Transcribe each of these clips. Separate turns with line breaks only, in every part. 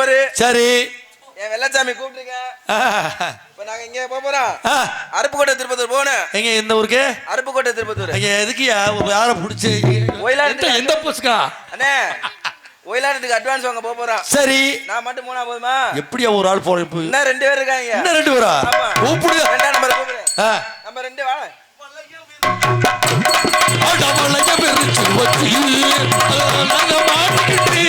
Number.
சரி.
என் வெள்ளச்சாமி கூப்பிட்டுங்க
ஆ,
இப்ப நாங்க இங்க போக போறோம்.
ஆ.
அருப்புக்கோட்டை திருப்பத்தூர் போகணும்.
எங்க இந்த ஊருக்கு?
அருப்புக்கோட்டை திருப்பத்தூர்.
எங்க எதுக்குயா யார பிடிச்சி
ஒயிலாட்டு
எந்த எந்த புஸ்கா
அண்ணே ஒயிலாட்டத்துக்கு அட்வான்ஸ் வாங்க போக போறோம்.
சரி.
நான் மட்டும் போனா போதுமா?
எப்படியா ஒரு ஆள் போற இப்போ?
இன்னும் ரெண்டு பேர் இருக்காங்க.
இன்னும் ரெண்டு பேரா?
ஆமா.
கூப்பிடு
ரெண்டாம் நம்பர் கூப்பிடுறேன். நம்ம ரெண்டு வா
ஆடவளைய பெருச்சு வச்சு, நாங்க மாட்டிக்கிட்டு.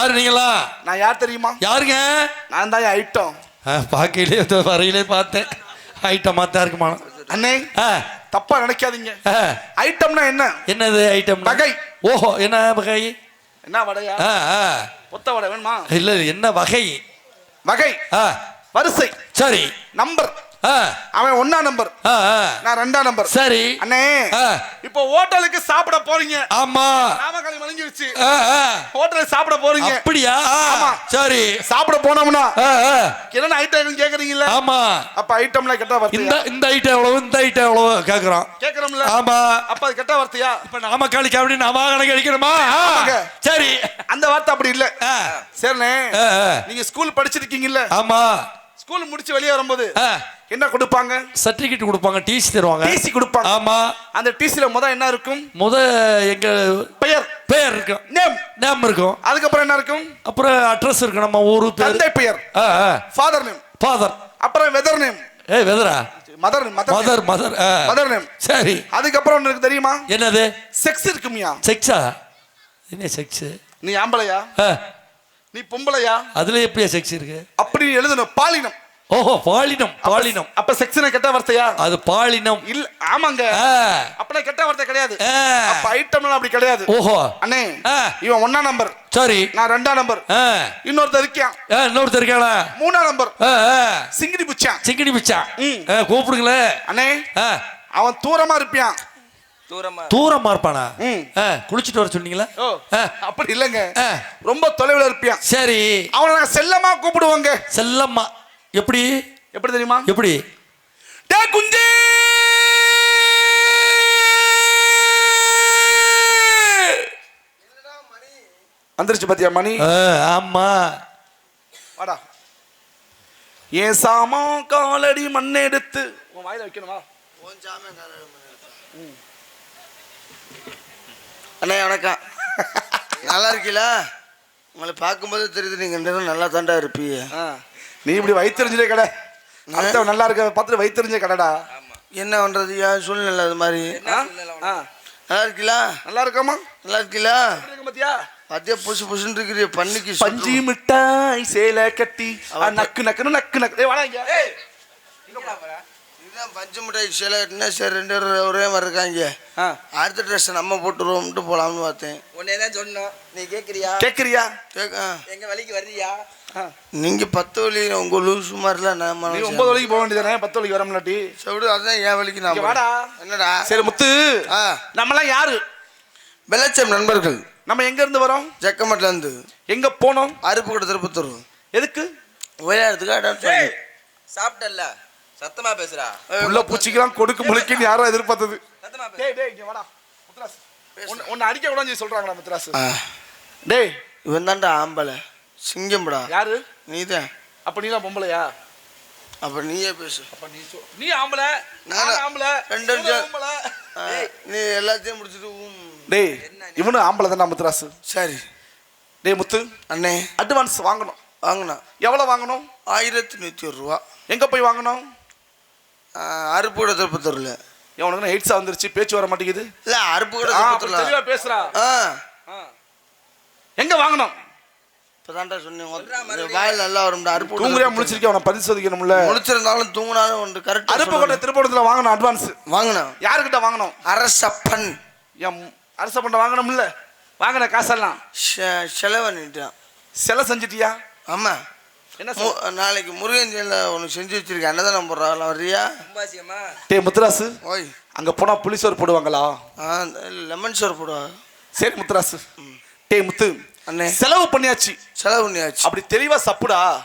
யாரு
நீங்களா?
நான் யார் தெரியுமா?
யாருங்க?
நான் தான் ஐட்டம்.
பார்க்கையிலே வரையிலே பார்த்தேன். ஐட்டமா தான் இருக்குமா
அண்ணே தப்பா நினைக்காதீங்க. ஐட்டம்னா என்ன?
என்னது ஐட்டம்
வகை.
ஓஹோ என்ன வகை
என்ன வடையா. ஒத்த வடை வேணுமா?
இல்ல என்ன வகை?
வகை. வரிசை.
சரி.
நம்பர். அவன் ஒன்னா நம்பர். நான் ரெண்டாம் நம்பர்.
சரி.
அண்ணே. இப்போ ஹோட்டலுக்கு சாப்பிட போறீங்க.
ஆமா.
நாமக்கல்
ஆ.
ஹோட்டலுக்கு சாப்பிட போறீங்க.
அப்படியா?
ஆமா.
சரி.
சாப்பிட போனோம்னா. என்னென்ன ஐட்டம் கேக்குறீங்கல்ல?
ஆமா.
அப்ப ஐட்டம்ல கெட்ட
இந்த
வார்த்தையா?
இந்த ஐட்டம் எவ்வளவு இந்த ஐட்டம் எவ்வளவு கேக்குறோம்
கேக்குறோம்ல.
ஆமா.
அப்ப அது கெட்ட வார்த்தையா?
இப்ப நாமக்காலிக்கு அப்படி நாம கணக்கு அடிக்கணுமா. சரி.
அந்த வார்த்தை அப்படி இல்ல. சரிண்ணே. நீங்க ஸ்கூல் படிச்சிருக்கீங்கல்ல.
ஆமா.
ஸ்கூல் முடிச்சு வெளியே வரும்போது. என்ன கொடுப்பாங்க?
சர்டிபிகேட் கொடுப்பாங்க டிசி தருவாங்க.
டிசி கொடுப்பாங்க.
ஆமா.
அந்த டிசில முத என்ன இருக்கும்?
முத எங்க
பெயர்.
பேர் இருக்கும்.
நேம்
நேம் இருக்கும்.
அதுக்கப்புறம் என்ன இருக்கும்?
அப்புறம் அட்ரஸ் இருக்கு நம்ம ஊரு பேர்.
தந்தை பெயர். ஃபாதர் நேம்
ஃபாதர்
அப்புறம் வெதர் நேம்
ஏய் வெதரா
mother mother
mother mother
name
சரி.
அதுக்கப்புறம் இருக்கு தெரியுமா?
என்னது?
செக்ஸ் இருக்குமியா
செக்ஸா என்ன செக்ஸ்
நீ ஆம்பளையா? நீ பொம்பளையா?
அதுல எப்படியா செக்ஸ் இருக்கு?
அப்படி எழுதணும். பாலினம்.
ஓஹோ பாலினம் பாலினம்.
அப்ப செக்ஸ்ன கெட்ட வார்த்தையா?
அது பாலினம்.
இல்ல ஆமாங்க.
ஆ.
அப்பனா கெட்ட வார்த்தை கிடையாது.
ஆ.
அப்ப ஐட்டம்லாம் அப்படி கிடையாது.
ஓஹோ.
அண்ணே
ஆ.
இவன் ஒன்னா நம்பர்
சரி.
நான் ரெண்டாம் நம்பர்
ஆ.
இன்னொருத்தர் இருக்கான்.
ஆ, இன்னொருத்தர் இருக்காளா
மூணாம் நம்பர்
ஆ, ஆ.
சிங்கிடி புச்சான்.
சிக்கடி பிச்சா
ம்.
ஆ, கூப்பிடுங்களேன்
அண்ணே
ஆ,
அவன் தூரமா இருப்பான்.
தூரமா.
தூரமா இருப்பானா?
ம்.
ஆ, குளிச்சுட்டு வர சொன்னீங்களா?
அப்படி இல்லைங்க.
ஆ.
ரொம்ப தொலைவில் இருப்பான்.
சரி.
அவனை நாங்க செல்லமா கூப்பிடுவோங்க.
செல்லம்மா. எப்படி?
எப்படி தெரியுமா?
எப்படி?
டே குஞ்சு! வந்துருச்சு பாத்தியா மணி?
ஆமா.
வாடா. ஏன் சாமான் காலடி மண் எடுத்து உன் வாயில வைக்கணுமா?
அண்ணே வணக்கம். நல்லா இருக்கீங்களா உங்களை பார்க்கும்போது தெரியுது நீங்கள் நல்லா தாண்டா இருப்பீங்க.
ஆ. நீ இப்படி வைத்தறிஞ்சே கடை. அடுத்தவன் நல்லா இருக்க பார்த்துட்டு வைத்தறிஞ்ச கடைடா.
என்ன பண்ணுறது ஏன் சூழ்நிலை அது மாதிரி. நல்லா இருக்கீங்களா
நல்லா இருக்காமா
நல்லா இருக்கீங்களா
இருக்கு பாத்தியா?
பத்தியா புசு புசுன்னு இருக்கிறீ பண்ணிக்கு
பஞ்சு மிட்டாய் சேலை கட்டி. நக்கு நக்குன்னு நக்கு நக்கு. ஏய் வாடா இங்க. ஏய்!
இதுதான் பஞ்சு மிட்டாய் சில என்ன சரி ரெண்டு பேரும் ஒரே மாதிரி இருக்காங்க.
ஆ.
அடுத்த ட்ரெஸ் நம்ம போட்டுருவோம்ட்டு போலாம்னு பார்த்தேன்.
உன்னே தான் சொன்னோம். நீ கேக்குறியா?
கேக்குறியா?
கேட்க
எங்க வழிக்கு வர்றியா.
நீங்க பத்து வழி உங்க லூசு மாதிரிலாம் நான்
ஒன்பது வரைக்கும் போக வேண்டியதானே பத்து வரைக்கும் வர முன்னாடி.
செவிடு அதுதான் என் வழிக்கு நான்
வாடா.
என்னடா?
சரி முத்து.
ஆ.
நம்மலாம் யாரு?
வெள்ளச்சம் நண்பர்கள்.
நம்ம எங்க இருந்து வரோம்?
ஜக்கமட்டில் இருந்து
எங்க போனோம்?
அருப்புக்கோட்டை திருப்பத்தூர்
எதுக்கு?
விளையாடுறதுக்கு
சாப்பிட்டல்ல? சத்தமா பேசுறா
உள்ள பூச்சிக்கெல்லாம் கொடுக்கு முளைக்குன்னு யாரும் எதிர்பார்த்தது.
சத்தமா பேசு.
டேய் டேய் இங்க வாடா. முத்துராஸ் உன்னை- உன்னை அடிக்க கூடாதுன்னு சொல்றாங்கடா முத்துராஸ்
ஆ,
டேய்.
இவன் தான்டா ஆம்பளை. சிங்கம்டா.
யாரு?
நீதான்
அப்ப நீ தான் பொம்பளையா?
அப்ப நீயே பேசு.
அப்ப நீ சொ- நீ ஆம்பளை.
நானா?
ஆம்பளை.
ரெண்டு
ஆம்பளை.
நீ எல்லாத்தையும் முடிச்சுட்டு.
டேய் இவனும் ஆம்பளை தான்டா முத்துராஸ்
சரி.
டேய் முத்து.
அண்ணே.
அட்வான்ஸ் வாங்கணும்.
வாங்கண்ணா
எவ்வளவு வாங்கணும்?
ஆயிரத்தி நூற்றி ஒரு ரூபா.
எங்க போய் வாங்கணும்?
ஆ, அருப்புக்கோட்டை திருப்பத்தூரில்
உனக்கு எயிட்ஸா வந்துருச்சு? பேச்சு வர மாட்டேங்குது.
இல்ல அறுப்பு கூட
ஆ, அப்படி
கொடுத்துடலாம்.
தெளிவா பேசுறா.
ஆ.
எங்க வாங்கணும்?
இப்பதான்டா சொன்னேன் வாயில் நல்லா வரும்டா அறுப்பு
தூங்குறியா. முடிச்சிருக்கேன் அவனை பரிசோதிக்கணும்ல
முழிச்சிருந்தாலும் தூங்கினாலும் ஒன்று கரெக்ட்
அருப்புக்கோட்டை திருப்பணத்துல வாங்கணும் அட்வான்ஸ்
வாங்கினேன்
யாருக்கிட்ட வாங்கணும்?
அரசப்பன்.
என் அரச பண்ண வாங்கணும்ல? வாங்கின காசெல்லாம்.
செ- செலவு பண்ணிட்டான்
சிலை செஞ்சிட்டியா?
ஆமா.
என்ன
நாளைக்கு முருகன் ஜெயில ஒன்று செஞ்சு வச்சிருக்கேன். அன்னதானம் போடுறாங்களா
கும்பாசியம்மா
டேய் முத்துராசு.
ஓய்.
அங்க போனா புளிசோர் போடுவாங்களா?
ஆ லெமன் சோறு போடுவா.
சரி முத்துராசு. டேய் முத்து.
அண்ணே.
செலவு பண்ணியாச்சு.
செலவு பண்ணியாச்சு.
அப்படி தெளிவா சப்புடா.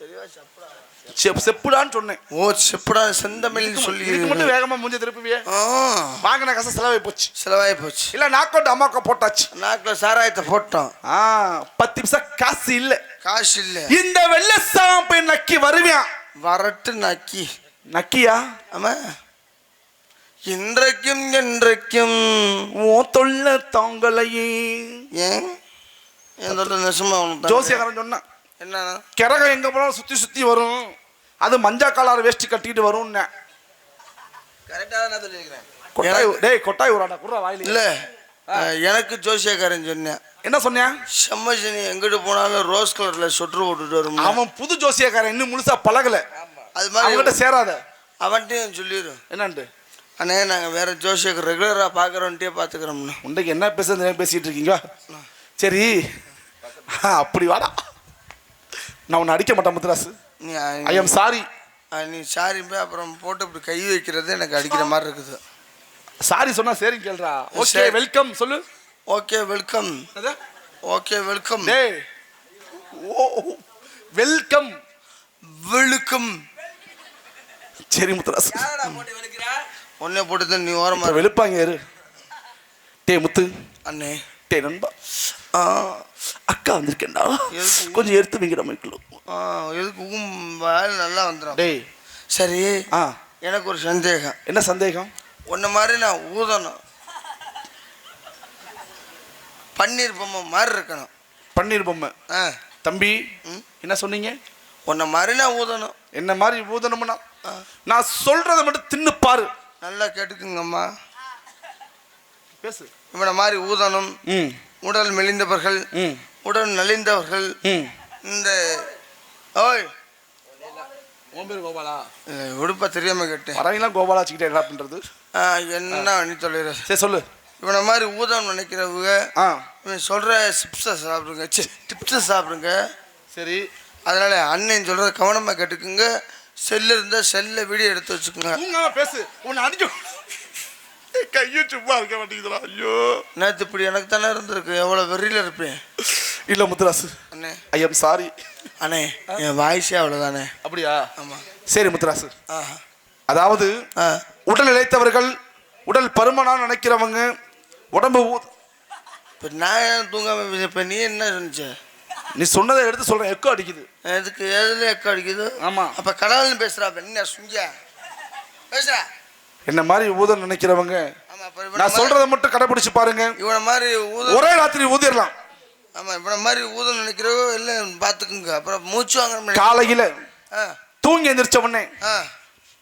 தெளிவா சாப்பிடா.
செப்- செப்புடான்னு சொன்னேன்.
ஓ செப்படா செந்தமிழ்னு சொல்லி.
மட்டும் வேகமா மூஞ்ச திருப்பியே
ஆ.
வாங்கின காசு செலவாகி போச்சு.
செலவாகி போச்சு.
இல்ல நாக்கோட்டு அம்மாக்கா போட்டாச்சு.
நாக்கில் சாராயத்தை போட்டோம்.
ஆ பத்து நிமிஷம் காசு இல்ல.
காசு இல்லை.
இந்த வெள்ள சாம்பை நக்கி வருவியான்
வரட்டு நக்கி.
நக்கியா?
ஆமா. இன்றைக்கும் என்றைக்கும்
ஓ தொல்ல தாங்களையே
ஏன்? நெசமா
ஜோசியக்காரன் சொன்னான்
என்னன்னா
கிரகம் எங்க போனாலும் சுத்தி சுத்தி வரும். அது மஞ்சா காலார் வேஷ்டி கட்டிட்டு வரும்
கரெக்டாக தான் சொல்லியிருக்கிறேன்.
கொட்டாய் டேய் கொட்டாய் உராடா குர்ரா வாயில.
இல்ல எனக்கு ஜோசியக்காரன் சொன்னேன்
என்ன சொன்னியா?
செம்மசனி எங்கிட்டு போனாலும் ரோஸ் கலர்ல சொட்ரு போட்டுட்டு வரும்
அவன் புது ஜோசியக்காரன் இன்னும் முழுசா பழகல.
அது
அவன்கிட்ட
மாதிரி
சேராத.
அவன்கிட்டயும் சொல்லிடு.
என்னன்ட்டு
அண்ணே நாங்கள் வேற ஜோசியக்கு ரெகுலராக பார்க்குறோன்ட்டே பார்த்துக்கிறோம்ண்ணா
உண்டைக்கு என்ன பேசுறது பேசிட்டு இருக்கீங்க சரி. அப்படி வாடா. நான் உன்னை அடிக்க மாட்டேன் முத்துராசு.
நீ
ஐ எம் சாரி
நீ சாரி போய் அப்புறம் போட்டு இப்படி கை வைக்கிறது எனக்கு அடிக்கிற மாதிரி இருக்குது.
சாரி சொன்னா சரின்னு கேள்றா ஓகே
சரி.
வெல்கம் சொல்லு.
Okay welcome? ஓகே வெல்கம்
டேய். ஓ வெல்கம்
வெளுக்கும்
சரி முத்துராசு.
ஒன்னே போட்டு தான் நீ ஓரமா
இப்ப வெளுப்பாங்க யாரு? டேய் முத்து.
அண்ணே.
டேய் நண்பா.
ஆ
அக்கா வந்திருக்கேன்டா? கொஞ்சம் எடுத்து வைக்கிற மைக்கில்
ஆ எதுக்கு? உகும் வேலை நல்லா வந்துடும்.
டேய்.
சரி.
ஆ.
எனக்கு ஒரு சந்தேகம்.
என்ன சந்தேகம்?
உன்ன மாதிரி நான் ஊதணும். பன்னீர் பொம்மை மாதிரி இருக்கணும்.
பன்னீர் பொம்மை.
ஆ.
தம்பி
ம்.
என்ன சொன்னீங்க?
உன்ன மாதிரி நான் ஊதணும்.
என்ன மாதிரி ஊதணும்னா. நான் சொல்றதை மட்டும் தின்னு பாரு.
நல்லா கேட்டுக்குங்கம்மா.
பேசு.
இவனை மாதிரி ஊதணும்.
ம்.
உடல் மெலிந்தவர்கள் உடல் நலிந்தவர்கள் இந்த ஓய்.
பேர் கோபாலா?
உடுப்பா தெரியாம கேட்டேன்.
வரவங்களாம் கோபாலா வச்சுக்கிட்டே என்ன பண்றது?
ஆ, என்ன நீ சொல்லிடுற
சரி சொல்லு.
இவனை மாதிரி ஊதம் நினைக்கிறவங்க
ஆ.
இவன் சொல்கிற சிப்ஸை சாப்பிடுங்க. டிப்ஸை சாப்பிடுங்க.
சரி.
அதனால அண்ணன் சொல்கிறத கவனமாக கேட்டுக்குங்க. செல்லு இருந்தால் செல்லை வீடியோ எடுத்து வச்சுக்கோங்க.
பேசு. உன்னை அடிக்க கையை சும்மா இருக்க மாட்டேங்குதுடா. ஐயோ.
நேற்று இப்படி எனக்கு தானே இருந்திருக்கு. எவ்வளோ வெறியில் இருப்பேன்.
இல்ல முத்துராசு.
அண்ணே.
ஐ எம் சாரி
அண்ணே என் வாய்ஸே அவ்வளோதானே
அப்படியா?
ஆமாம்
சரி முத்துராசு.
ஆ.
அதாவது
ஆ.
உடல் இழைத்தவர்கள் உடல் பருமனா நினைக்கிறவங்க உடம்பு
இப்போ நான் ஏன் தூங்காமல் இப்போ நீ என்ன சொன்னிச்ச
நீ சொன்னதை எடுத்து சொல்றேன். எக்கோ அடிக்குது.
எதுக்கு எதுல எக்க அடிக்குது?
ஆமா.
அப்போ கடல்னு பேசுகிறா என்ன சுங்கியா பேசுகிறா
என்ன மாதிரி ஊதல் நினைக்கிறவங்க? நான் சொல்றதை மட்டும் கடைபிடிச்சு பாருங்க.
இவனை மாதிரி ஊத
ஒரே ராத்திரி ஊதிடலாம்
ஆமாம் இவனை மாதிரி ஊதம் நினைக்கிறவோ இல்லை பார்த்துக்குங்க அப்புறம் மூச்சு வாங்க
காலையில தூங்கி எந்திரிச்ச உடனே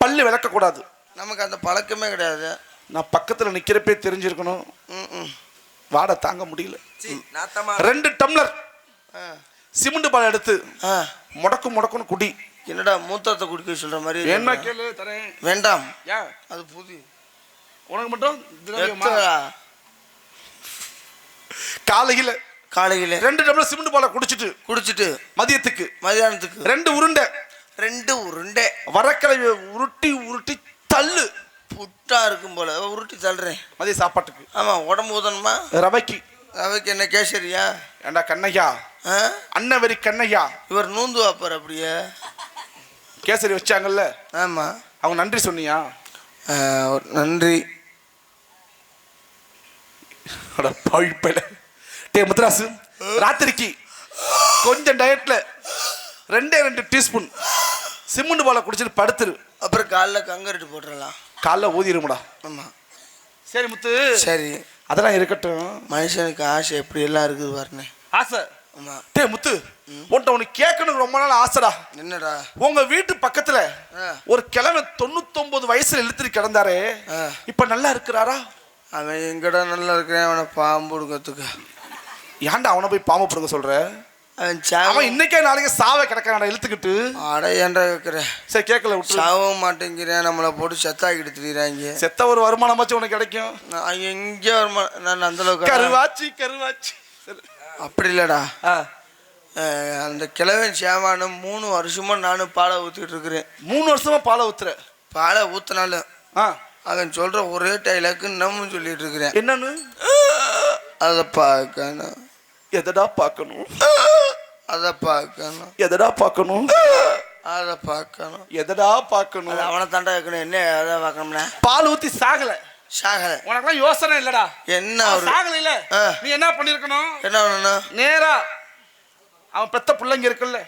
பல்லு விளக்க கூடாது
நமக்கு அந்த பழக்கமே கிடையாது.
நான் பக்கத்துல நிக்கிறப்பே தெரிஞ்சிருக்கணும். வாடை தாங்க முடியல. ரெண்டு டம்ளர் சிமெண்ட் பால் எடுத்து முடக்கு முடக்குன்னு குடி.
என்னடா மூத்தத்தை குடிக்க சொல்ற மாதிரி சொல்ற?
கேளு தரேன்.
வேண்டாம்.
ஏன்
அது புது.
உனக்கு மட்டும்? காலையில
காலையில.
ரெண்டு டம்ளர் சிமெண்ட் பாலை குடிச்சிட்டு
குடிச்சிட்டு.
மதியத்துக்கு
மதியானத்துக்கு.
ரெண்டு உருண்டை.
ரெண்டு உருண்டை.
வரக்கிழமை உருட்டி உருட்டி தள்ளு.
புட்டா இருக்கும் போல. உருட்டி தள்ளுறேன்.
மதிய சாப்பாட்டுக்கு.
ஆமா உடம்பு ஊதணுமா?
ரவைக்கு.
அவைக்கு என்ன கேசரியா?
ஏண்டா கண்ணையா
ஆ?
அன்னவரி கண்ணையா
இவர் நூந்து வாப்பார் அப்படியே.
கேசரி வச்சாங்கல்ல?
ஆமா.
அவங்க நன்றி சொன்னியா?
நன்றி.
அட பழிப்பல டே முத்ராசு ராத்திரிக்கு கொஞ்சம் டயட்ல ரெண்டே ரெண்டு டீஸ்பூன் சிமெண்ட் பாலை குடிச்சிட்டு படுத்துரு.
அப்புறம் காலைல கங்கரிட்டு போட்டுடலாம்
காலைல ஊதிருமுடா
ஆமா.
சரி முத்து.
சரி.
அதெல்லாம் இருக்கட்டும்.
மனுஷனுக்கு ஆசை எப்படி எல்லாம் இருக்குது பாருண்ணே.
ஆசை. டேய் முத்து உன்ட்ட உனக்கு கேட்கணும்னு ரொம்ப நாள் ஆசைடா.
என்னடா?
உங்க வீட்டு பக்கத்துல. ஒரு கிழமை தொண்ணூத்தொன்பது வயசுல இழுத்துட்டு கிடந்தாரே. இப்ப நல்லா இருக்கிறாரா?
அவன் எங்கடா நல்லா இருக்கிறேன்? அவனை பாம்பு கொடுக்கறதுக்கு
ஏன்டா அவனை போய் பாம்பு பிடுங்க சொல்ற?
அவன் சாவ
அவன் இன்னைக்கே நாளைக்கு சாவ கிடக்கிறான்டா இழுத்துக்கிட்டு.
அட ஏன்டா கேட்குற
சரி கேட்கல விட்டு
சாகவும் மாட்டேங்கிறேன். நம்மளை போட்டு செத்தாக்கிட்டு திரியிறாங்க
செத்த ஒரு வருமானமாச்சும் உனக்கு கிடைக்கும்.
நான் எங்கே வருமா நான் அந்த அளவுக்கு
கருவாச்சி கருவாச்சி. சரி.
அப்படி இல்லடா. அந்த கிழவன் சேவானும் மூணு வருஷமா நானும் பாலை ஊற்றிட்டு இருக்கிறேன்.
மூணு வருஷமா பாலை ஊத்துற?
பாலை ஊற்றினாலும்
ஆ.
அவன் சொல்ற ஒரே டைலாக்கு இன்னமும் சொல்லிட்டு இருக்கிறேன்.
என்னன்னு?
அதை பார்க்கணும்
எதடா பார்க்கணும்
அதை பார்க்கணும்
எதடா பார்க்கணும்
அதை பார்க்கணும்
எதடா பார்க்கணும்
அவனை தாண்டா வைக்கணும் என்ன அதை பார்க்கணும்னா
பால் ஊத்தி சாகல.
சாகலை.
உனக்கெல்லாம் யோசனை இல்லடா.
என்ன
சாகல இல்ல. நீ என்ன பண்ணிருக்கணும்?
என்ன பண்ணணும்?
நேரா அவன் பெத்த பிள்ளைங்க இருக்குல்ல.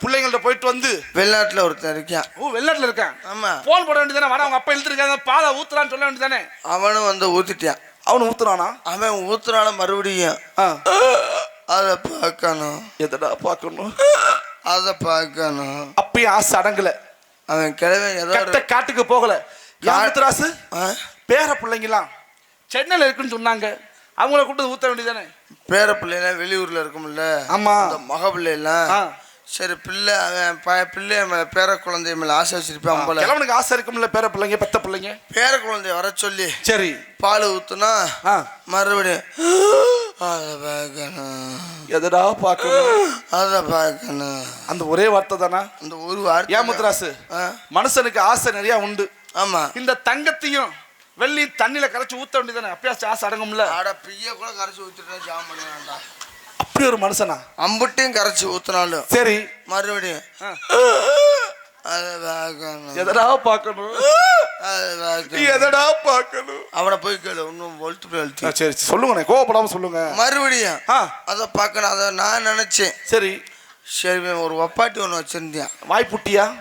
பிள்ளைங்கள்ட்ட போயிட்டு வந்து
வெளிநாட்டில் ஒருத்தன் இருக்கான்.
ஓ வெளிநாட்டுல இருக்கான்.
ஆமா.
போன் போட வேண்டியதானே வர அவங்க அப்பா இழுத்துருக்காங்க பாலை ஊத்துறான்னு சொல்ல வேண்டியதானே
அவனும் வந்து ஊத்திட்டான்.
அவனு ஊத்துறானா?
அவன் ஊத்துனால மறுபடியும். அதை பார்க்கணும்.
எதடா பார்க்கணும்?
அதை பார்க்கணும்.
அப்பயும் ஆசை அடங்கல.
அவன் கிழவன் ஏதோ
காட்டுக்கு போகல. யாத்திராசு? பேர பிள்ளைங்களாம் சென்னையில இருக்குன்னு சொன்னாங்க. அவங்கள கூட்டு ஊத்த வேண்டியதானே
பேர பிள்ளைலாம் வெளியூர்ல இருக்கும்ல.
ஆமா.
அந்த மக பிள்ளைலாம்
ஆ.
சரி பிள்ளை அவன் ப- பிள்ளை மேல பேர குழந்தை மேல ஆசை வச்சிருப்பான் போல.
கிழவனுக்கு ஆசை இருக்கும்ல பேர பிள்ளைங்க பெத்த பிள்ளைங்க?
பேர குழந்தைய வர சொல்லி
சரி.
பால் ஊத்துனா
ஆ.
மறுபடியும் அதை பார்க்கணும்
எதடா பார்க்கணும்
அதை பார்க்கணும்
அந்த ஒரே வார்த்தை தானா?
அந்த ஒரு வார்த்தை
ஏன் முத்துராசு?
ஆ.
மனுஷனுக்கு ஆசை நிறைய உண்டு.
ஆமா.
இந்த தங்கத்தையும் வெள்ளி தண்ணியில கரைச்சு ஊத்த வேண்டியதானே அப்பயாச்சும் ஆசை அடங்கும்ல?
ஆட பிய்ய கூட கரைச்சி ஊத்திட்டா ஜாம் பண்ணுவேன்டா
அப்படி ஒரு மனுஷனா?
அம்புட்டையும் கரைச்சி ஊத்தினாலும்
சரி.
மறுபடியும்
ஆ.
அதை பார்க்கணும்.
எதடா பார்க்கணும்?
அதை பார்க்கணும்.
எதடா பார்க்கணும்?
அவனை போய் கேளு இன்னும் ஒழுத்து போய்
ஆ, சரி கோவப்படாம சொல்லுங்கண்ணே சொல்லுங்க.
மறுபடியும்
ஆ.
அதை பார்க்கணும். அதை நான் நினைச்சேன்.
சரி.
சரி இவன் ஒரு ஒப்பாட்டி ஒன்று வச்சிருந்தேன்.
வாய்ப்புட்டியா?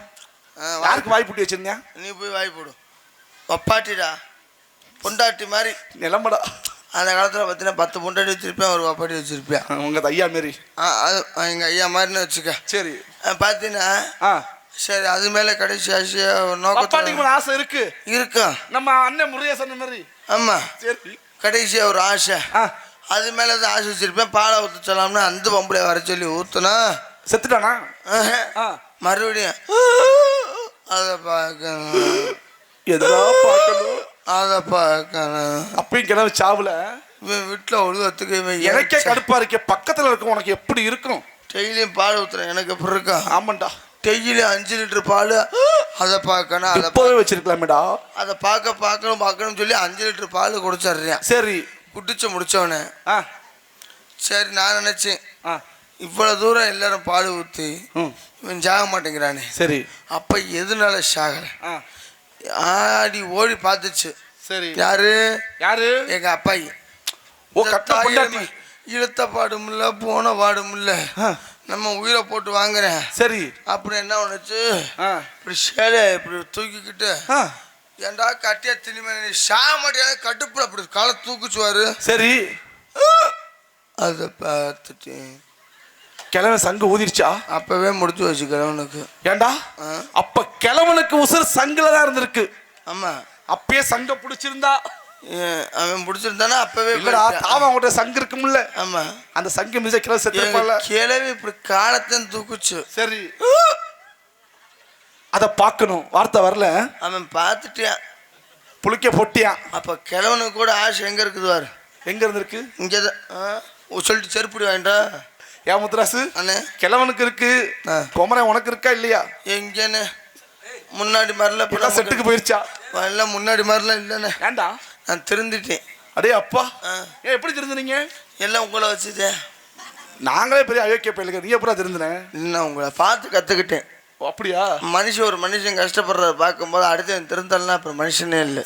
ஆ, வா-
யாருக்கு வாய்ப்புட்டி வச்சிருந்தியா
நீ போய் வாய் போடு ஒப்பாட்டிடா. பொண்டாட்டி மாதிரி.
நிலம்படா.
அந்த காலத்தில் பார்த்தீங்கன்னா பத்து பொண்டாட்டி வச்சிருப்பேன் ஒரு ஒப்பாட்டி வச்சிருப்பேன்.
உங்க ஐயா மாரி.
ஆ அது எங்கள் ஐயா மாதிரின்னு வச்சுக்க.
சரி.
பார்த்தீங்கன்னா
ஆ.
சரி அது மேலே கடைசி ஆசையா
மேல ஆசை இருக்கு.
இருக்கும்
நம்ம அண்ணன் முருகேசன் மாதிரி.
ஆமாம்
சரி.
கடைசியாக ஒரு ஆசை.
ஆ.
அது மேலே தான் ஆசை வச்சிருப்பேன். பாலை ஊற்ற சொல்லாம்னா அந்த பொம்பளை வர சொல்லி ஊற்றுனா
செத்துட்டானா?
மறுபடியும் அதை பார்க்கணும்.
எதா பார்க்கணும்?
அதை
அப்பயும் கிளம்பி சாவுல
வீட்டில் ஒழுகத்துக்கு இவன்
எனக்கே கடுப்பா இருக்க. பக்கத்துல இருக்க உனக்கு எப்படி இருக்கும்?
டெய்லியும் பால் ஊற்றுறேன் எனக்கு எப்படி இருக்கா?
ஆமாண்டா.
டெய்லியும் அஞ்சு லிட்டர் பால் அதை பார்க்கணும் அதை
இப்பவே வச்சிருக்கலாமேடா.
அதை பார்க்க பார்க்கணும் பார்க்கணும்னு சொல்லி அஞ்சு லிட்டர் பால் குடிச்சிடுறேன்.
சரி.
குடிச்சு முடிச்சவனே.
ஆ.
சரி நான் நினச்சேன்.
ஆ.
இவ்வளோ தூரம் எல்லாரும் பால் ஊற்றி இவன் சாக மாட்டேங்கிறானே.
சரி.
அப்போ எதனால சாகலை? ஆடி ஓடி பார்த்துச்சு.
சரி.
யாரு?
யாரு?
எங்க அப்பாயி.
ஓ கட்ட பொண்டாட்டி.
இழுத்த பாடுமில்ல போன பாடுமில்ல
ஆ.
நம்ம உயிரை போட்டு வாங்குறேன்.
சரி.
அப்படி என்ன பண்ணுச்சு
ஆ.
இப்படி சேலை இப்படி தூக்கிக்கிட்டு
ஆ.
ஏன்டா கட்டியா திணிமே நீ சாக மாட்டியா கடுப்புல அப்படி காலை தூக்குச்சுவாரு.
சரி.
அதை பார்த்துட்டு
கிழவன் சங்கு ஊதிருச்சா
அப்பவே முடிச்சு வச்சு கிழவனுக்கு.
ஏண்டா. அப்ப கிழவனுக்கு உசுர் சங்குல தான் இருந்திருக்கு.
ஆமா.
அப்பயே சங்க பிடிச்சிருந்தா?
அவன் பிடிச்சிருந்தானா? அப்பவே
இல்லடா
போயிட்டான்.
தாவா உங்கள்ட்ட சங்கு இருக்கும்ல
ஆமா.
அந்த சங்கு மிதிச்ச கிழவன்
எங்க
செத்துருப்பான்ல
கிழவி இப்படி காலத்தையும் தூக்குச்சு.
சரி. அத பார்க்கணும் வார்த்தை வரல.
அவன் பார்த்துட்டான்.
புளிக்க பொட்டியான்.
அப்ப கிழவனுக்கு கூட ஆசை எங்க இருக்குது பாரு.
எங்க இருந்திருக்கு?
இங்கே சொல்லிட்டு செருப்பிடி வாங்கிட்டா
ஏன் முத்துராசு?
அண்ணே.
கிழவனுக்கு இருக்கு.
ஆ.
குமரன் உனக்கு இருக்கா இல்லையா?
எங்கேண்ணே? முன்னாடி மாதிரிலாம் இப்ப
எல்லாம்
நமக்கு-
செட்டுக்கு போயிருச்சா?
எல்லாம் முன்னாடி மாதிரிலாம் இல்லைண்ணே.
ஏண்டா
நான் திருந்திட்டேன்.
அடே அப்பா. ஏன் எப்படி திருந்துனீங்க?
எல்லாம் உங்களை வச்சுட்டேன்
நாங்களே பெரிய அயோக்கிய பயிலுங்க நீ எப்படா திருந்தினேன்
நான் உங்களை பார்த்து கற்றுக்கிட்டேன்
அப்படியா?
மனுஷன் ஒரு மனுஷன் கஷ்டப்படுறத பார்க்கும்போது அடுத்து திருந்தலாம் அப்புறம் மனுஷனே இல்லை.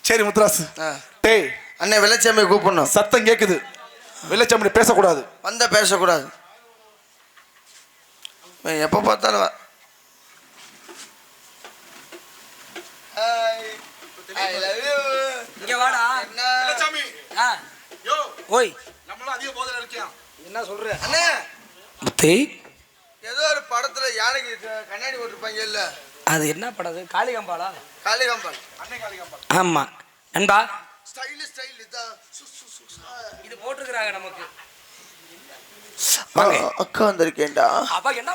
சரி முத்துராசு. டேய்.
அண்ணே வெள்ளச்சாமியை கூப்பிடணும்.
சத்தம் கேக்குது. வெள்ளச்சாமி பேசக்கூடாது.
வந்த பேசக்கூடாது. எப்போ பார்த்தாலும்
ஓய். என்ன
சொல்ற?
அண்ணே. ஏதோ ஒரு படத்துல யானைக்கு கண்ணாடி போட்டிருப்பாங்க இல்ல.
அது என்ன படம் அது? காளிகம்பாளா?
காளிகாம்பாள்.
ஆமாம் நண்பா.
Style style. இதான்.
இது போட்டிருக்கிறாங்க நமக்கு.
அக்கா வந்திருக்கேன்டா.
அவ என்ன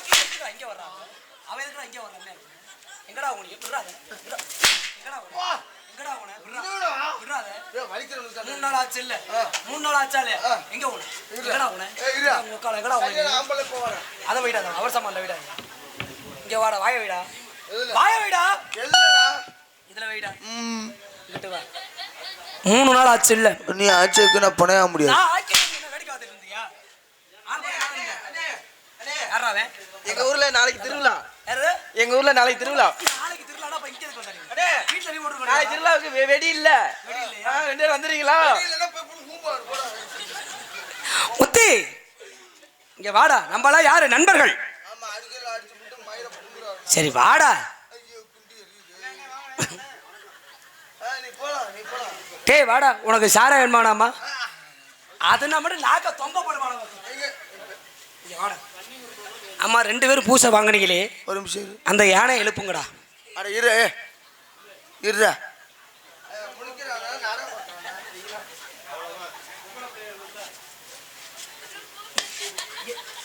இங்க வர்றா அவன் எதுக்குடா இங்க வர்றான் எங்கடா உனக்கு விடுறாத விடுறா. எங்கடா எங்கடா உன விடுறா. விடுறாத. மூணு நாள் ஆச்சு இல்ல. மூணு நாள் ஆச்சாலே எங்க உன எங்கடா உன
ஏய், இருடா.
முக்கால எங்கடா
சரியான
உன
ஆம்பளை போவாரேன்.
அதை விடாத அவர் சாமான்ல விடா இங்க வாடா வாய விடா? வாய விடா? இதுல வைடா.
ம்,
இங்கிட்டு வா. மூணு நாள் ஆச்சு இல்ல.
நீ ஆச்சுக்கு நான் புனைய முடியாது? எங்க ஊர்ல நாளைக்கு திருவிழா.
யாரு?
எங்க ஊர்ல நாளைக்கு திருவிழா.
நாளைக்கு?
திருவிழாவுக்கு வெடி இல்ல. ரெண்டு பேரும் வந்துடுறீங்களா
முத்தி இங்க வாடா. நம்மளாம் யாரு? நண்பர்கள். சரி வாடா. டேய் வாடா உனக்கு சாரா வேணுமானாமா அது நான் மட்டும் நாக்க தொங்க வாடா. அம்மா ரெண்டு பேரும் பூசை வாங்குனீங்களே.
ஒரு நிமிஷம்.
அந்த யானை எழுப்புங்கடா.
அட இரு இருடா.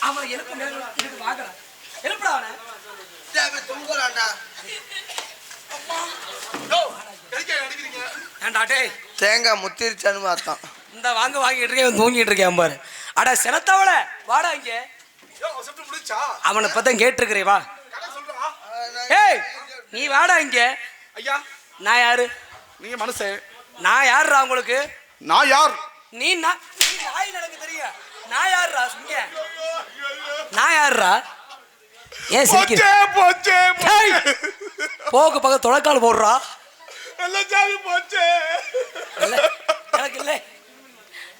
அவன் எழுப்புங்க இதுக்கு வாங்கடா. எழுப்புடா அவனை. ஏன்டா டேய்.
தேங்காய் முத்திருச்சான்னு பார்த்தான்.
இந்த வாங்க வாங்கிட்டு இருக்கேன் தூங்கிட்டு இருக்கேன் பாரு. அட செனத்தவள வாடா இங்க. அவனை பத்தம் கேட்டிருக்கிறே வா. ஏய் நீ வாடா இங்க.
ஐயா.
நான் யாரு?
நீங்க மனுஷன்.
நான் யாருடா உங்களுக்கு?
நான் யார்?
நீ நான் நீ நாய் எனக்கு தெரியும். நான் யாருடா சுங்க நான் யாருடா ஏன் சிரிக்கிற?
போச்சே போச்சே
ஏய், போக்கு பக்கம் தொலைக்கால் போடுறா.
எல்லாம் சாமி போச்சே
எனக்கு இல்லை.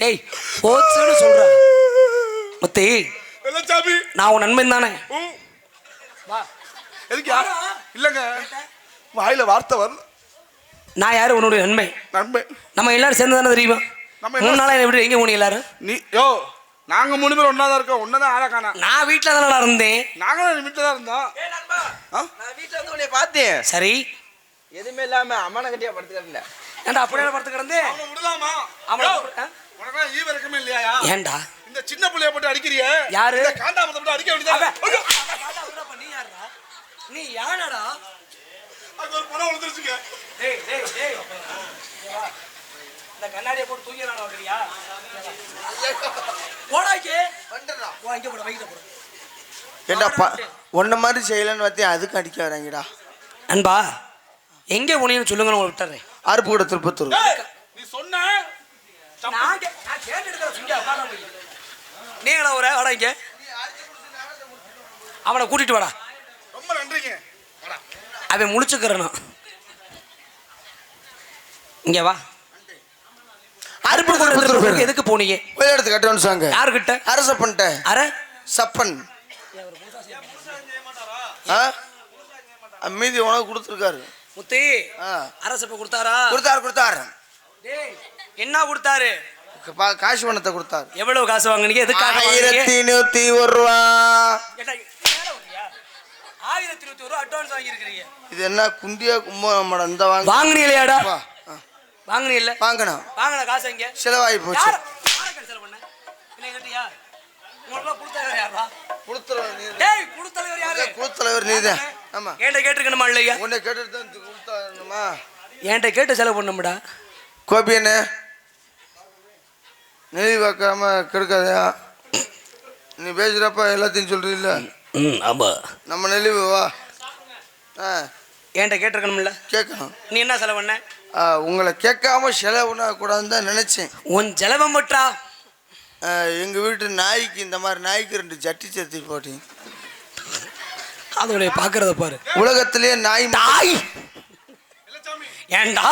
டேய் போச்சுன்னு சொல்றா. முத்தி
எல்லாம் சாமி.
நான் உன் நண்பன் தானே. வா.
எதுக்குயா? இல்லைங்க. வாயில வார்த்தை வரல.
நான் யாரு? உன்னுடைய நன்மை
நன்மை
நம்ம எல்லாரும் சேர்ந்து தானே தெரியுமா?
நம்ம
மூணு
எல்லாரும்
நாளா எப்படி எங்க போனீங்க எல்லாரும்?
நீ யோ நாங்க மூணு பேர் ஒண்ணா தான் இருக்கோம். ஒன்னதான் ஆளா காணா
நான் வீட்டில் தானே இருந்தேன்.
நாங்களும் வீட்டில் தான் இருந்தோம்?
நான் வீட்டுல வந்து உன்னை பார்த்தேன்.
சரி.
எதுவுமே இல்லாம அம்மான கட்டியா படுத்துக்கிறேன்
ஏன்டா அப்படியே படுத்து கிடந்து?
அவனை விடலாமா?
அவனை?
உனக்கெல்லாம் ஈவ இருக்கமே இல்லையா
ஏன்டா
இந்த சின்ன புள்ளைய போட்டு அடிக்கிறியே?
யாரு?
இந்த காண்டாமத்தை போட்டு அடிக்க வேண்டியதா
நீ யாருடா நீ யானடா?
அங்க ஒரு பணம் விழுந்துருச்சுங்க.
டேய் டேய் டேய். இந்த கண்ணாடியை போட்டு தூங்கிடலாம் வைக்கிறியா போடாக்கே
வந்துடுறா.
போ இங்கே போட வைக்கிட்ட போட.
ஏண்டாப்பா உன்ன மாதிரி செய்யலன்னு பார்த்தேன் அதுக்கு அடிக்க வராங்கடா.
அன்பா எங்கே போனீங்கன்னு சொல்லுங்க நான் உங்களை விட்டுறேன்.
அருப்பு கூட திருப்பத்தூர்
நீ சொன்ன?
போய். நீங்களா ஒரு வாடா இங்க. அவனை கூட்டிட்டு வாடா.
ரொம்ப நன்றிங்க. வாடா.
அவன் முழிச்சுக்கிறனா இங்க வா. அருப்பு
திருப்பத்தூர்.
எதுக்கு போனீங்க?
போய் எடுத்து கட்டணும் சாங்க
யாருக்கிட்ட
அரச பண்ணிட்டேன்
அர
சப்பன். ஆ? மீதி உனக்கு கொடுத்துருக்காரு.
முத்தி
ஆ.
அரசப்ப கொடுத்தாரா?
கொடுத்தாரு கொடுத்தாரு.
என்ன கொடுத்தாரு?
காசு பணத்தை கொடுத்தாரு.
எவ்வளவு காசு வாங்குனீங்க? எதுக்காக?
ஆயிரத்தி நூத்தி ஒரு ரூபா?
ஆயிரத்தி இருபத்தி ஒரு அட்வான்ஸ் வாங்கியிருக்கிறீங்க.
இது என்ன குந்தியா கும்பகோணம் இந்த வாங்க
வாங்குனீங்களேடா
வா, ஆ.
வாங்குனீல்ல
வாங்கணும்.
வாங்கின காசு எங்க?
செலவாகி போச்சு.
கேன்சல் பண்ண? என்ன கேட்டியா? உங்களுக்கு கொடுத்தவர் யாரா கொடுத்தவர் யாரு?
கொடுத்தலைவர் நீதான் ஆமா.
என்கிட்ட கேட்டுக்கணுமா இல்லையா?
உன்னை கேட்டுட்டு தான் கொடுத்தாருமா
என்கிட்ட கேட்டு செலவு பண்ணும்டா
கோபி என்ன கெடுக்காதயா நீ பேசுறப்ப எல்லாத்தையும் சொல்றீல்ல?
ம் ஆமா.
நம்ம நெளிவு வா. ஆ
என்கிட்ட கேட்டிருக்கணும்ல?
கேட்கணும்.
நீ என்ன செலவு பண்ண?
உங்களை கேட்காம செலவுனா கூடாதுன்னு தான் நினைச்சேன்.
உன் செலவை மட்டா.
ஆ, எங்க வீட்டு நாய்க்கு இந்த மாதிரி நாய்க்கு ரெண்டு ஜட்டி சத்தி போட்டேன்.
அதோடைய பாக்குறத பாரு.
உலகத்திலேயே நாய்
தாய்! ஏன்டா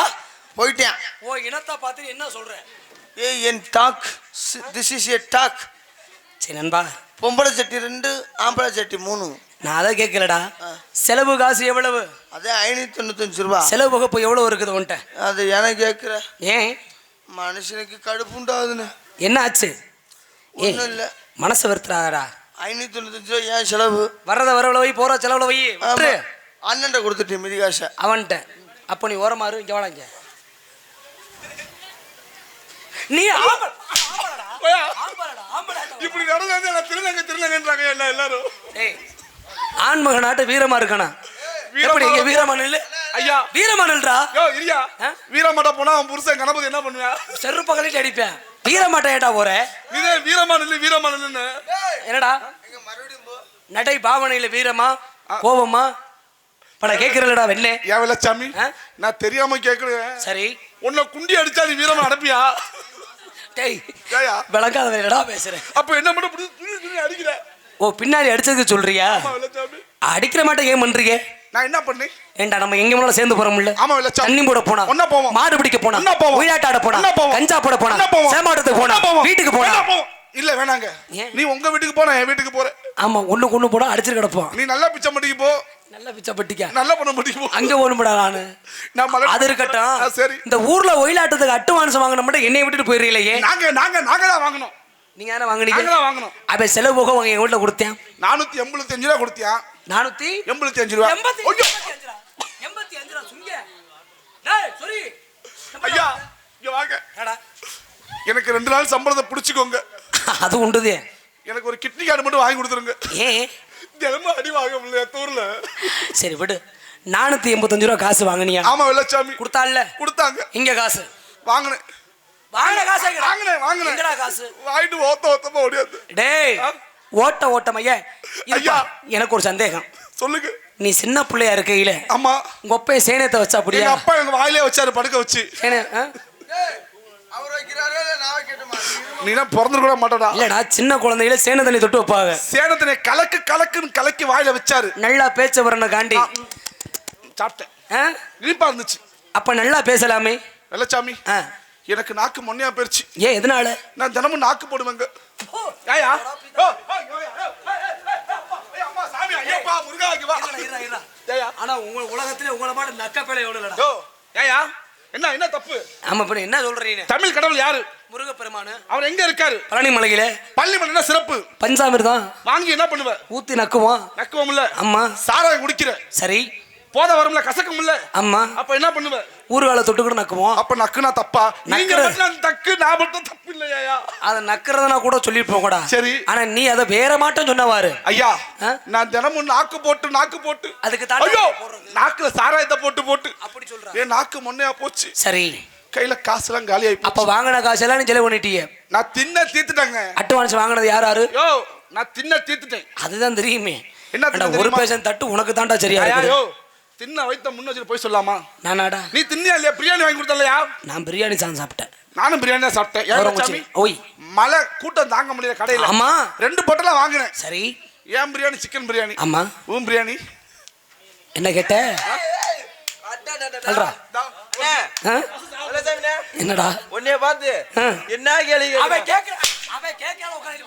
போயிட்டேன்.
ஓ இனத்தை பார்த்து என்ன சொல்ற?
ஏய் என் dog this is a dog
சரி நண்பா.
பொம்பளை சட்டி ரெண்டு ஆம்பளை சட்டி மூணு.
நான் அதை கேட்கலடா. செலவு காசு எவ்வளவு?
அதே ஐநூத்தி தொண்ணூத்தஞ்சு ரூபா.
செலவு வகுப்பு எவ்வளவு இருக்குது உன்கிட்ட?
அது எனக்கு கேட்குற.
ஏன்?
மனுஷனுக்கு கடுப்பு உண்டாகுதுன்னு
என்ன ஆச்சு?
ஒன்றும் இல்லை.
மனசு வருத்துறாடா
ஐநூற்றி தொண்ணூத்தஞ்சு ரூபா ஏன் செலவு?
வர்றத வரவுல வை போற செலவுல வை விட்டுரு.
அண்ணன்ட்ட கொடுத்துட்டேன் மிதி காசை.
அவன்கிட்ட அப்போ நீ ஓரமாறு இங்க வாடா இங்க. நீ ஆம்பள- ஆம்பளடா, ஆம்பளடா.
இப்படி நடந்து திருநங்க திருநங்கன்றாங்க என்ன எல்லாரும்?
ஏய் ஆண்மகனாட்ட வீரமா இருக்கணும். எப்படி இங்க வீரமா
ஐயா.
வீரமா நில்றா?
யோ இரியா.
ஆ?
வீரமாட்ட போனா அவன் புருஷன் கணபதி என்ன பண்ணுவேன்
செருப்ப கழிட்டு அடிப்பேன். வீரமாட்ட ஏட்டா போற.
இதே வீரமா நில்லு வீரமா நில்லுன்னு.
என்னடா?
எங்க மறுபடியும் போ.
நடை பாவனையில வீரமா கோபமா? பட கேக்குறலடா வெண்ணே.
ஏன் வெள்ளச்சாமி?
ஆ?
நான் தெரியாம கேக்குறேன்.
சரி.
உன்னை குண்டி அடிச்சா நீ வீரமா அனுப்பியா
டேய்
ஏயா?
விளங்காத வேலைடா பேசுறேன்.
அப்ப என்ன பண்ண துணி அடிக்கிற?
ஓ பின்னாடி அடிச்சதுக்கு சொல்றியா? அடிக்கிற மாட்டேன் ஏன் பண்றீங்க?
நான் என்ன பண்ணேன்?
ஏண்டா நம்ம எங்க முன்னால சேர்ந்து போறோம்ல
ஆமா வெள்ளச்சாமி
தண்ணி போட போனா
ஒண்ணா போவோம்.
மாடு பிடிக்க போனா
ஒண்ணா போவோம்.
உயிராட்டாட போனா
ஒண்ணா போவோம்.
கஞ்சா போட போனா
ஒண்ணா போவோம்.
சேமாட்டத்துக்கு போனா. வீட்டுக்கு போனா.
இல்ல வேணாங்க? நீ உங்க வீட்டுக்கு போனா என் வீட்டுக்கு போற.
ஆமா ஒண்ணு கொண்டு போனா அடிச்சிட்டு கிடப்போம்
நீ நல்லா பிச்சை மட்டிக்கு போ.
நல்ல பிச்சை பட்டிக்க
நல்லா பண்ண போ.
அங்க ஓடும்படா நானு.
நான்
அது இருக்கட்டும்.
சரி.
இந்த ஊர்ல ஒயிலாட்டத்துக்கு அட்டுவான்ஸ் வாங்கின மட்டும் என்னைய விட்டுட்டு போயிடலையே
நாங்க நாங்க நாங்க தான் வாங்கணும்.
நீங்க
நாங்க
வாங்குனீங்க?
தான் வாங்கணும்.
அப்ப செலவு போக உங்க எங்க வீட்டுல கொடுத்தேன்?
நானூத்தி எண்பத்தி அஞ்சு ரூபா கொடுத்தியா?
நானூத்தி
எண்பத்தி அஞ்சு ரூபா.
எண்பத்தி! எண்பத்தி அஞ்சுடா. எண்பத்தி அஞ்சுடா, சுங்க. டேய், sorry.
ஐயா இங்க வாங்க? எனக்கு ரெண்டு நாள் சம்பளத்தை பிடிச்சிக்கோங்க.
அது உண்டுதே.
எனக்கு ஒரு கிட்னி கார்டு மட்டும் வாங்கி கொடுத்துருங்க.
ஏன்
தினமும் அடி வாங்க முடியல ஊர்ல
சரி விடு. நானூத்தி எண்பத்தஞ்சு ரூபா காசு வாங்குனியா?
ஆமா வெள்ளச்சாமி.
கொடுத்தால
கொடுத்தாங்க.
இங்க காசு.
வாங்கினேன்.
வாங்கின காசு?
வாங்கினேன் வாங்கினேன்.
காசு?
வாங்கிட்டு ஓத்த ஓத்தமா ஓடியாது
டேய்? ஓட்ட ஓட்டமைய
ஐயா.
எனக்கு ஒரு சந்தேகம்.
சொல்லுங்க.
நீ சின்ன பிள்ளையா இருக்கையில
ஆமா.
உங்க ஒப்பைய சேனத்தை வச்சா அப்படியா?
அப்பா எங்க வாயிலே வச்சாரு படுக்க வச்சு.
சேனை, ஆ?
ஏய், அவர் வைக்கிறாரா இல்லை நான் வைக்கட்டுமா?
நீ தான் பிறந்து கூட மாட்டடா.
இல்லடா சின்ன குழந்தையில சேனை தண்ணி தொட்டு வைப்பாங்க.
சேனத்தினை கலக்கு கலக்குன்னு கலக்கி வாயில வச்சாரு.
நல்லா பேச்ச வரணும் காண்டி.
சாப்பிட்டேன்? இனிப்பா இருந்துச்சு.
அப்ப நல்லா பேசலாமே.
வெள்ளச்சாமி
ஆ.
எனக்கு நாக்கு மொன்னையா போயிருச்சு.
ஏன் எதனால?
நான் தினமும் நாக்கு போடுவேங்க. ஏயா,
ஆனா உங்க உலகத்துல உங்கள மாதிரி நக்க பேலை எவ்வளவு
ஏயா, என்ன என்ன தப்பு?
ஆமா இப்ப என்ன சொல்றீங்க
தமிழ் கடவுள் யாரு?
முருகப்பெருமானு.
அவர் எங்க இருக்காரு?
பழனி மலையில
பள்ளி மணி சிறப்பு.
பஞ்சாமிர்தம்.
வாங்கி என்ன பண்ணுவ?
ஊத்தி நக்குவோம்.
நக்குவோம்ல.
அம்மா
சாராயம் குடிக்கிற.
சரி.
போத வரும்ல கசக்கும்ல.
அம்மா
அப்ப என்ன பண்ணுவ?
ஊர்கால தொட்டுக்கிட்டு நக்குவோம்.
அப்ப நக்குனா தப்பா? நீங்க தக்கு நான் மட்டும் தப்பு இல்லையா
அதை நக்கிறதுனா கூட சொல்லிருப்போம் கூட.
சரி.
ஆனா நீ அதை வேற மாட்டம் சொன்னவாரு
ஐயா? நான் தினமும் நாக்கு போட்டு நாக்கு போட்டு.
அதுக்கு தாண்டி
ஐயோ. நாக்குல சாராயத்தை போட்டு போட்டு.
அப்படி சொல்ற.
என் நாக்கு மொன்னையா போச்சு.
சரி.
கையில காசுலாம் காலி ஆயி
அப்ப வாங்கின காசெல்லாம் நீ செலவு பண்ணிட்டீங்க
நான் தின்ன தீத்துட்டேங்க
அட்வான்ஸ் வாங்கினது யார் யாரு
யோ நான் தின்ன தீத்துட்டேன்
அதுதான் தெரியுமே.
என்ன?
ஒரு பேசன் தட்டு உனக்கு தாண்டா சரியா
தின்ன வைத்த முன்ன வச்சுட்டு போய் சொல்லாமா?
நானாடா.
நீ தின்னியா இல்லையா? பிரியாணி வாங்கி கொடுத்தலையா
நான் பிரியாணி சாதம் சாப்பிட்டேன்.
நானும் பிரியாணி தான் சாப்பிட்டேன். ஏன்
ஓய்.
மழை கூட்டம் தாங்க முடியல கடையில்.
ஆமா.
ரெண்டு பொட்டலாம் வாங்கினேன்.
சரி.
ஏன் பிரியாணி? சிக்கன் பிரியாணி.
ஆமா.
ஊன் பிரியாணி.
என்ன கேட்ட? என்னடா?
உன்னைய பார்த்து என்ன கேள்வி
அவன் கேட்கிற அவன் கேட்கல உட்காந்து